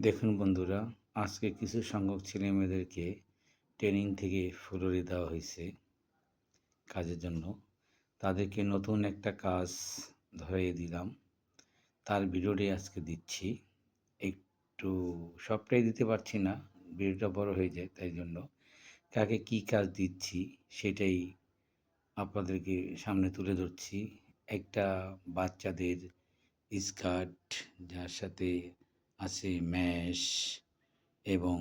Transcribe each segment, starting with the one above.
দেখুন বন্ধুরা, আজকে কিছু সংখ্যক ছেলে মেয়েদেরকে ট্রেনিং থেকে ফ্লোরে দেওয়া হয়েছে কাজের জন্য। তাদেরকে নতুন একটা কাজ ধরিয়ে দিলাম। তার ভিডিওটি আজকে দিচ্ছি। একটু সবটাই দিতে পারছি না, ভিডিওটা বড় হয়ে যায় তাই জন্য। কাকে কি কাজ দিচ্ছি সেটাই আপনাদেরকে সামনে তুলে ধরছি। একটা বাচ্চাদের স্কার্ট, যার সাথে আছে ম্যাশ এবং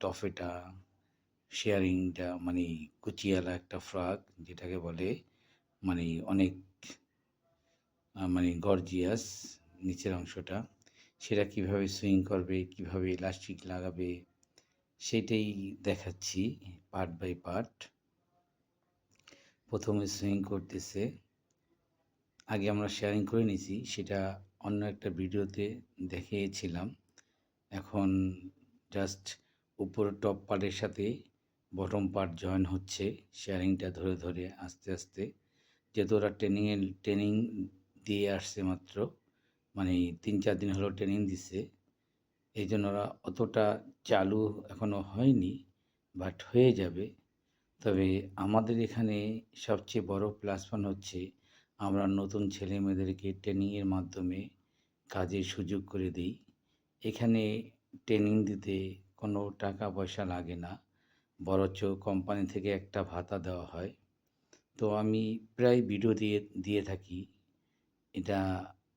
টফেটা শেয়ারিংটা মানে কুচিয়ালা একটা ফ্রাক যেটাকে বলে মানে অনেক মানে গর্জিয়াস নিচের অংশটা। সেটা কীভাবে সুইং করবে, কীভাবে ইলাস্টিক লাগাবে, সেটাই দেখাচ্ছি পার্ট বাই পার্ট প্রথমে সুইং করতেছে। আগে আমরা শেয়ারিং করে নিয়েছি সেটা অন্য একটা ভিডিওতে দেখিয়েছিলাম। এখন জাস্ট উপরের টপ পার্টের সাথে বটম পার্ট জয়েন হচ্ছে। শেয়ারিংটা ধরে ধরে আস্তে আস্তে। যেহেতু ওরা ট্রেনিংয়ে ট্রেনিং দিয়ে আসছে মাত্র মানে তিন চার দিন হলো ট্রেনিং দিছে, এই জন্য ওরা অতটা চালু এখনও হয়নি বাট হয়ে যাবে। তবে আমাদের এখানে সবচেয়ে বড় প্লাস হচ্ছে আমরা নতুন ছেলে মেয়েদেরকে ট্রেনিংয়ের মাধ্যমে কাজের সুযোগ করে দিই। এখানে ট্রেনিং দিতে কোনো টাকা পয়সা লাগে না, বরঞ্চ কোম্পানি থেকে একটা ভাতা দেওয়া হয়। তো আমি প্রায় ভিডিও দিয়ে দিয়ে থাকি। এটা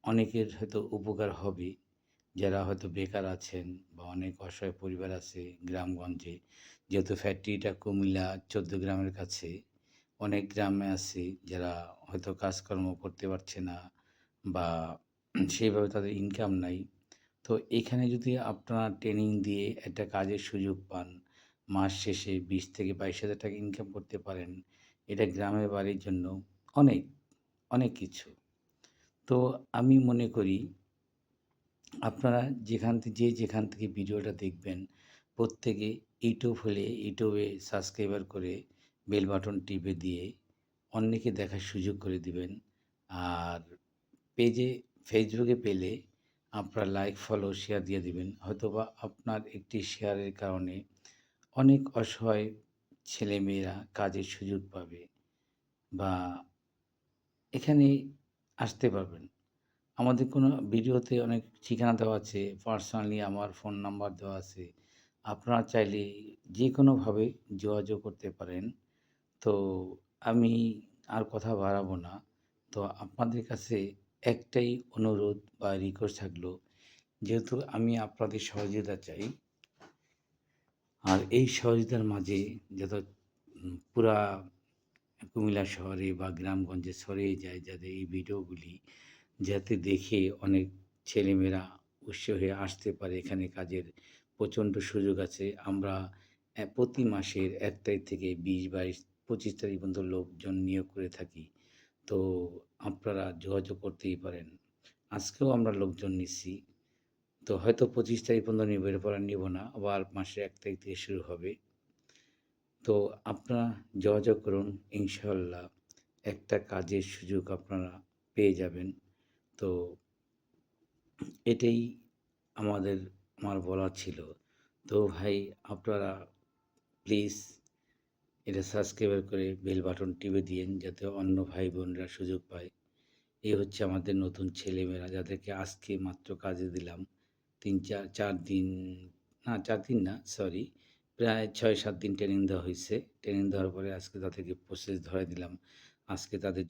অনেকের হয়তো উপকার হবে, যারা হয়তো বেকার আছেন বা অনেক অসহায় পরিবার আছে গ্রামগঞ্জে। যেহেতু ফ্যাক্টরিটা কুমিল্লা, চোদ্দ গ্রামের কাছে। অনেক গ্রামে আছে যারা হয়তো কাজকর্ম করতে পারছে না বা সেইভাবে তাদের ইনকাম নাই। তো এখানে যদি আপনারা ট্রেনিং দিয়ে একটা কাজের সুযোগ পান, মাস শেষে বিশ থেকে বাইশ হাজার টাকা ইনকাম করতে পারেন, এটা গ্রামের বাড়ির জন্য অনেক অনেক কিছু। তো আমি মনে করি আপনারা যেখান থেকে যে যেখান থেকে ভিডিওটা দেখবেন, প্রত্যেকে ইউটিউব হলে ইউটিউবে সাবস্ক্রাইবার করে বেল বাটন টিপে দিয়ে অন্যকে দেখার সুযোগ করে দিবেন। আর পেজে ফেসবুকে পেলে আপনারা লাইক ফলো শেয়ার দিয়ে দিবেন। হয়তোবা আপনার একটি শেয়ারের কারণে অনেক অসহায় ছেলেমেয়েরা কাজের সুযোগ পাবে বা এখানে আসতে পারবেন। আমাদের কোনো ভিডিওতে অনেক ঠিকানা দেওয়া আছে। পার্সোনালি আমার ফোন নাম্বার দেওয়া আছে। আপনারা চাইলে যে কোনোভাবে যোগাযোগ করতে পারেন। তো আমি আর কথা বাড়াবো না। তো আপনাদের কাছে একটাই অনুরোধ বা রিকোয়েস্ট থাকল, যেহেতু আমি আপনাদের সহযোগিতা চাই। আর এই সহযোগিতার মাঝে যত পুরা কুমিল্লা শহরে বা গ্রামগঞ্জে ছড়িয়ে যায় যাতে এই ভিডিওগুলি যাতে দেখে অনেক ছেলেমেয়েরা উৎস হয়ে আসতে পারে, এখানে কাজের প্রচণ্ড সুযোগ আছে। আমরা প্রতি মাসের এক তারিখ থেকে বিশ বাইশ পঁচিশ তারিখ পর্যন্ত লোকজন নিয়োগ করে থাকি। তো আপনারা যোগাযোগ করতেই পারেন। আজকেও আমরা লোকজন নিচ্ছি। তো হয়তো পঁচিশ তারিখ পর্যন্ত নিব, এরপর আর নিব না। আবার মাসের এক তারিখ থেকে শুরু হবে। তো আপনারা যোগাযোগ করুন। ইনশাল্লাহ একটা কাজের সুযোগ আপনারা পেয়ে যাবেন। তো এটাই আমাদের, আমার বলার ছিল। তো ভাই, আপনারা প্লিজ এটা সাবস্ক্রাইবার করে বেল বাটন টিপে দিয়েন যাতে অন্য ভাই বোনরা সুযোগ পায়। এই হচ্ছে আমাদের নতুন ছেলেমেয়েরা যাদেরকে আজকে মাত্র কাজে দিলাম। তিন, চার চার দিন, না, চার দিন না সরি প্রায় ছয়, সাত দিন ট্রেনিং দেওয়া হয়েছে। ট্রেনিং দেওয়ার পরে আজকে তাদেরকে প্রসেস ধরে দিলাম। আজকে তাদের